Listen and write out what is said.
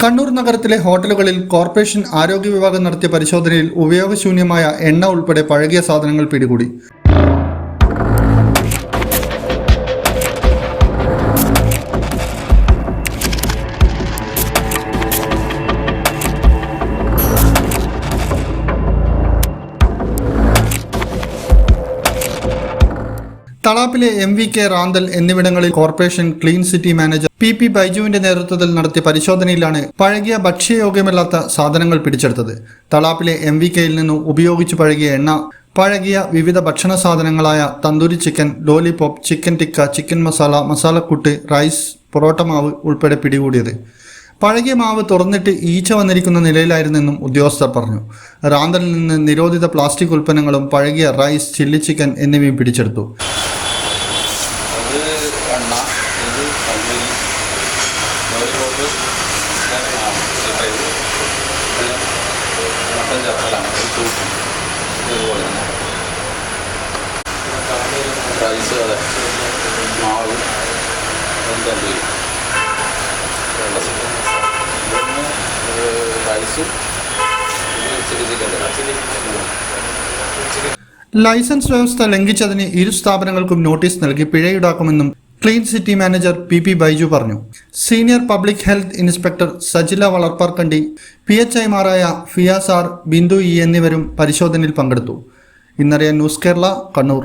കണ്ണൂർ നഗരത്തിലെ ഹോട്ടലുകളിൽ കോർപ്പറേഷൻ ആരോഗ്യ വിഭാഗം നടത്തിയ പരിശോധനയിൽ ഉപയോഗശൂന്യമായ എണ്ണ ഉൾപ്പെടെ പഴകിയ സാധനങ്ങൾ പിടികൂടി. തളാപ്പിലെ എം വി കെ റാന്തൽ എന്നിവിടങ്ങളിൽ corporation clean city manager P P ബൈജുവിന്റെ നേതൃത്വത്തിൽ നടത്തിയ പരിശോധനയിലാണ് പഴകിയ ഭക്ഷ്യയോഗ്യമല്ലാത്ത സാധനങ്ങൾ പിടിച്ചെടുത്തത്. തളാപ്പിലെ എം വി കെയിൽ നിന്നും ഉപയോഗിച്ച് പഴകിയ എണ്ണ പഴകിയ വിവിധ ഭക്ഷണ സാധനങ്ങളായ tandoori chicken lollipop chicken tikka chicken masala മസാലക്കൂട്ട് rice parotta മാവ് ഉൾപ്പെടെ പിടികൂടിയത്. പഴകിയ മാവ് തുറന്നിട്ട് ഈച്ച വന്നിരിക്കുന്ന നിലയിലായിരുന്നെന്നും ഉദ്യോഗസ്ഥർ പറഞ്ഞു. റാന്തലിൽ നിന്ന് നിരോധിത പ്ലാസ്റ്റിക് ഉൽപ്പന്നങ്ങളും പഴകിയ റൈസ് ചില്ലി ചിക്കൻ എന്നിവയും പിടിച്ചെടുത്തു അത് എണ്ണ ഇത് കമ്പനി ലൈസൻസ് വ്യവസ്ഥ ലംഘിച്ചതിന് ഇരു സ്ഥാപനങ്ങൾക്കും നോട്ടീസ് നൽകി പിഴ ഈടാക്കുമെന്നും clean city manager P P Baiju പറഞ്ഞു. Senior public health inspector Sajila Valarpparkandi P H ഐമാരായ ഫിയാസ് ആർ ബിന്ദു ഇ എന്നിവരും പരിശോധനയിൽ പങ്കെടുത്തു. ഇന്നറിയാൻ news Kerala Kannur.